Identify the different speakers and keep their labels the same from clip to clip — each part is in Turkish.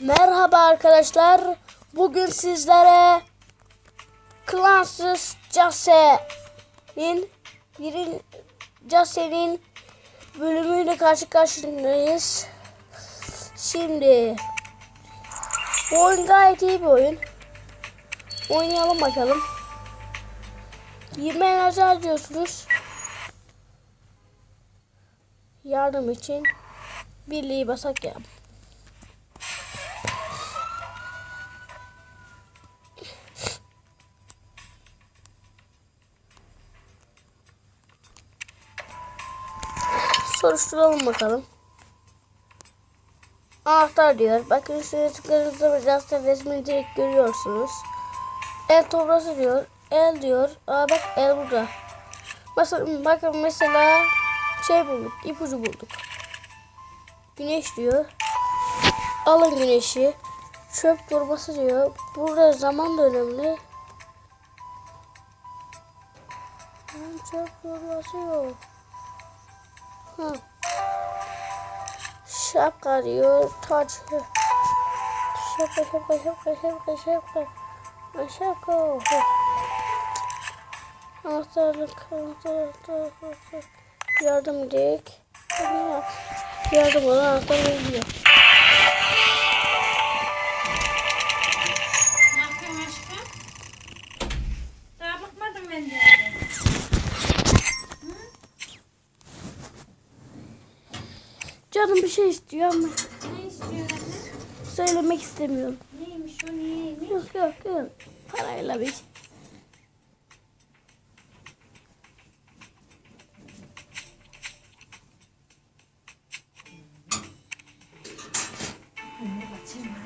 Speaker 1: Merhaba arkadaşlar. Bugün sizlere Klansız Case'nin birin Case'nin bölümüyle karşı karşıyayız. Şimdi bu oyun gayet iyi bir oyun. Oynayalım bakalım. 20 enerji harcıyorsunuz. Yardım için birliği basak yap. Soruşturalım bakalım. Anahtar diyor. Bakın üstüne tıkladığınızda biraz da resmini direkt görüyorsunuz. El tobrası diyor. El diyor. Aa bak el burada. Mesela, bakın mesela şey bulduk. ipucu bulduk. Güneş diyor. Alın güneşi. Çöp torbası diyor. Burada zaman da önemli. Çöp torbası yok. Ha. Şapka diyor. Taç. Şapka şapka şapka şapka şapka. Şapka. Ha. Anahtarlık. Anahtarlık. anahtarlık. Yardım dek. Yardım olan anahtar veriyor. Canım bir şey istiyor ama
Speaker 2: Ne istiyor anne?
Speaker 1: söylemek istemiyorum.
Speaker 2: Neymiş o neymiş?
Speaker 1: Yok yok yok. Parayla bir şey.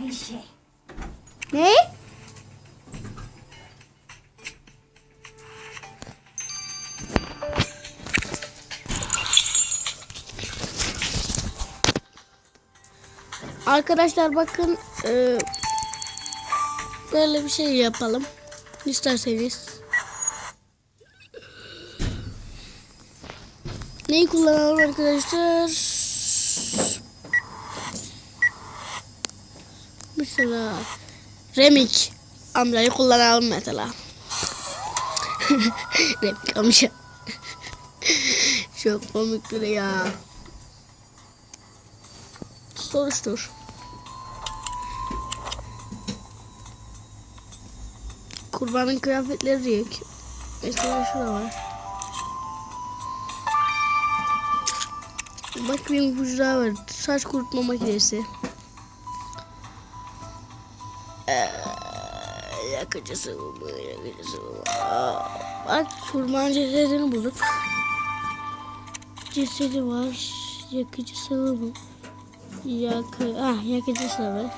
Speaker 2: Ayşe.
Speaker 1: Ne? Arkadaşlar bakın e, böyle bir şey yapalım isterseniz. Neyi kullanalım arkadaşlar? Mesela Remik amcayı kullanalım mesela. Remik amca. Çok komiktir ya. Soruştur. Kurbanın kıyafetleri yok. Mesela şurada var. Bak ipucu daha var. Saç kurutma makinesi. Ee, yakıcı sıvı mı? Yakıcı Bak kurban cesedini bulduk. Cesedi var. Yakıcı sıvı mı? Yakı, ah yakıcı sıvı.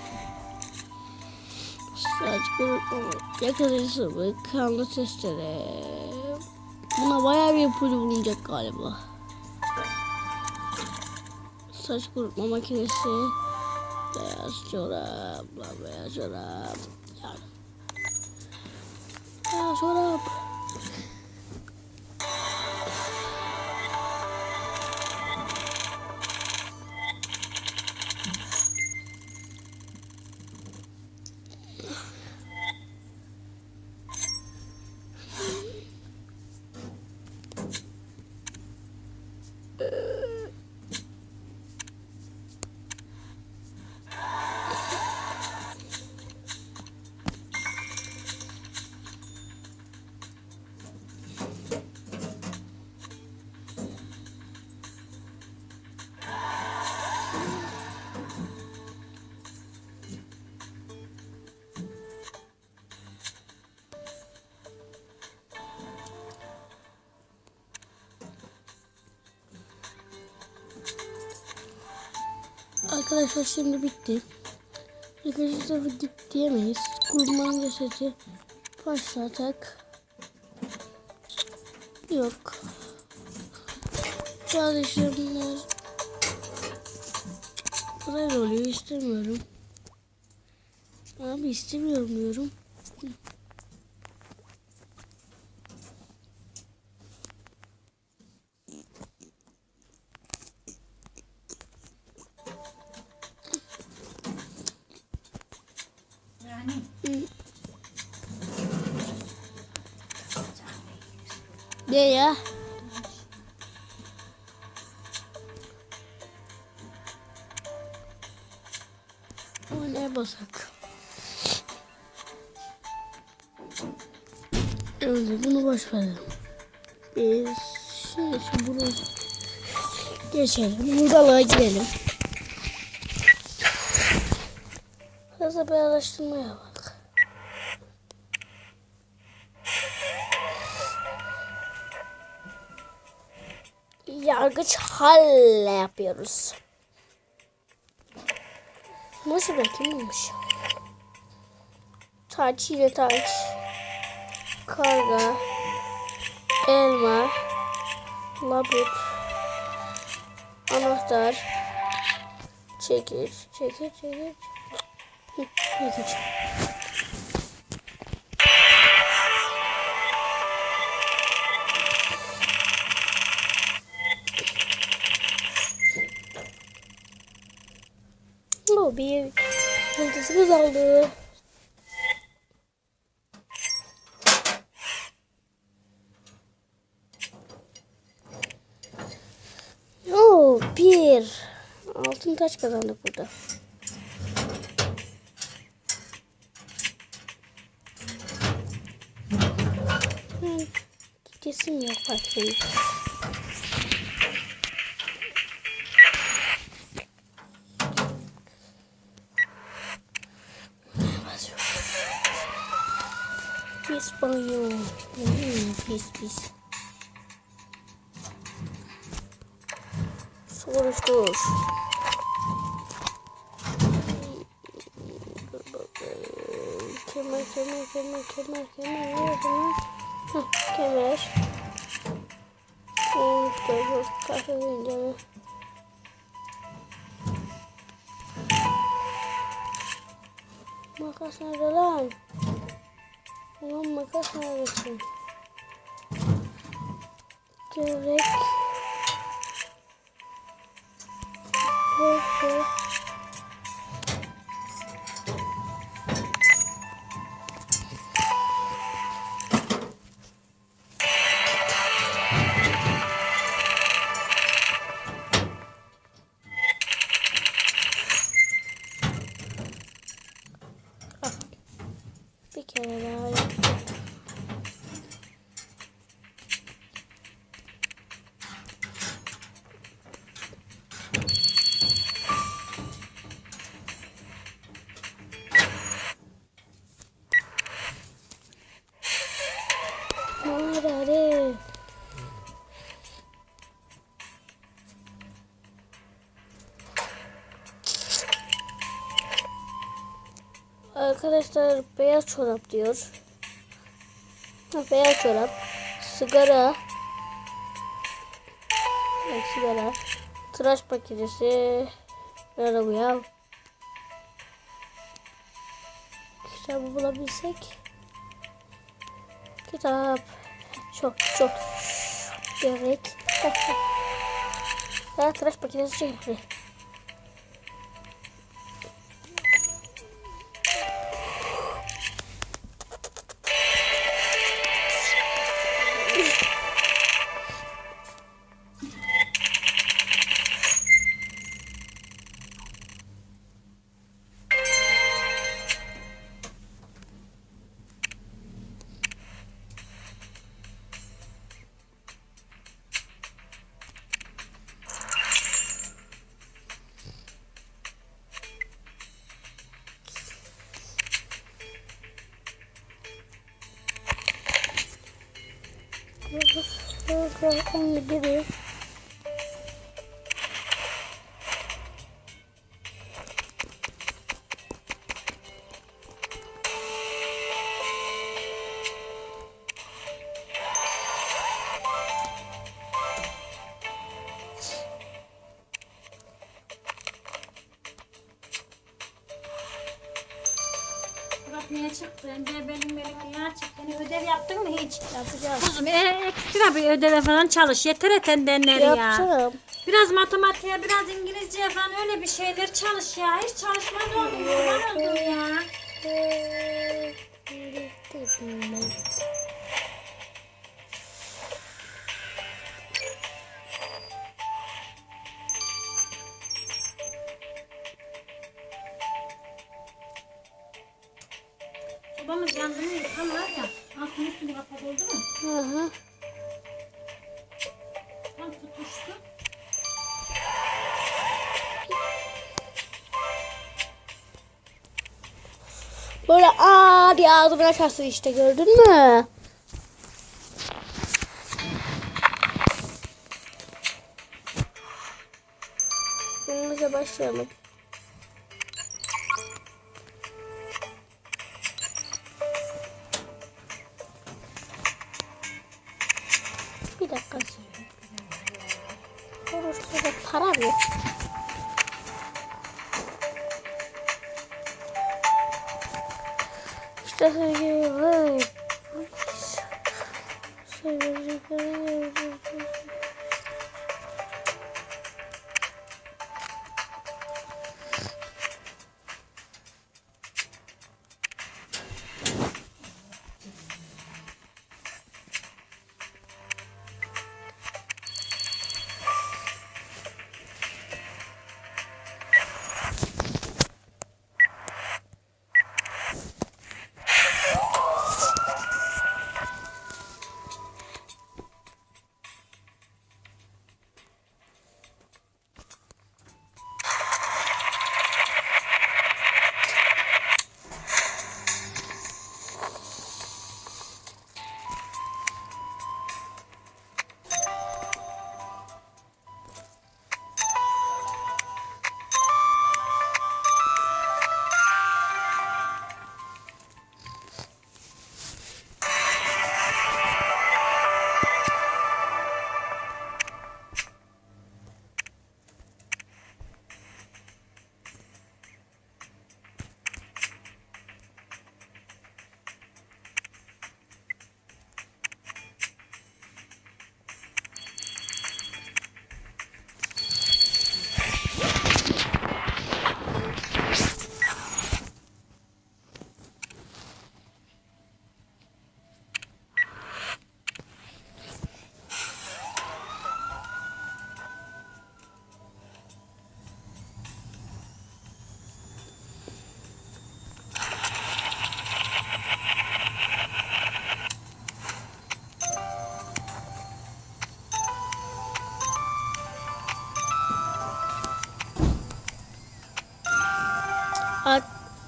Speaker 1: Saç kurutma mı? Yakıcı sıvı. Kanlı testere. Buna bayağı bir ipucu bulunacak galiba. Saç kurutma makinesi. Beyaz çorap, beyaz çorap. Ya. Beyaz çorap. Arkadaşlar şimdi bitti. Arkadaşlar video diyemeyiz. Kurban cesedi başlatak. Yok. Kardeşimler Buraya oluyor istemiyorum. Abi istemiyorum diyorum. Ne ya? O ne basak? Önce bunu boş verelim. Biz şimdi, şimdi bunu geçelim. Buralığa gidelim. Hızlı bir araştırmaya bak. Yargıç halle yapıyoruz. Nasıl kim bulmuş? Taç ile taç. Karga. Elma. Labut. Anahtar. Çekiç. Çekiç. Çekiç. Hı, bir yıldızımız oldu. Oo bir. Altın taş kazandık burada. Hmm, Kesim yok bak benim. Oh, yung, yung piece. So what is this? Camera, camera, camera, camera, camera, camera. Huh, cameras. Oh, there's a in there. Makas na. Ulan makas neredesin? Gerek. Ah. Bir kere daha Arkadaşlar beyaz çorap diyor. Beyaz çorap. Sigara. Bak sigara. Tıraş makinesi. Nerede bu ya? Kitabı bulabilsek. Kitap. Çok çok. Gerek. Ha, tıraş makinesi çekti. Onu gibi.
Speaker 3: Niye çıktın? De benim Melek niye çıktın? Ödev yaptın mı hiç?
Speaker 1: Yapacağız.
Speaker 3: Kuzum e, ekstra bir ödeve falan çalış. Yeter etendenler ya.
Speaker 1: Yapacağım.
Speaker 3: Biraz matematiğe, biraz İngilizceye falan öyle bir şeyler çalış ya. Hiç çalışmaz oldum. Kurban oldum ya. Sobamız yandı mı? Tam var ya. Altını üstünü kapat oldu mu?
Speaker 1: Hı hı.
Speaker 3: Tam tutuştu.
Speaker 1: Böyle aa diye ağzını açarsın işte gördün mü? Bununla başlayalım. İşte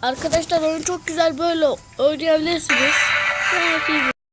Speaker 1: Arkadaşlar oyun çok güzel böyle oynayabilirsiniz. Bir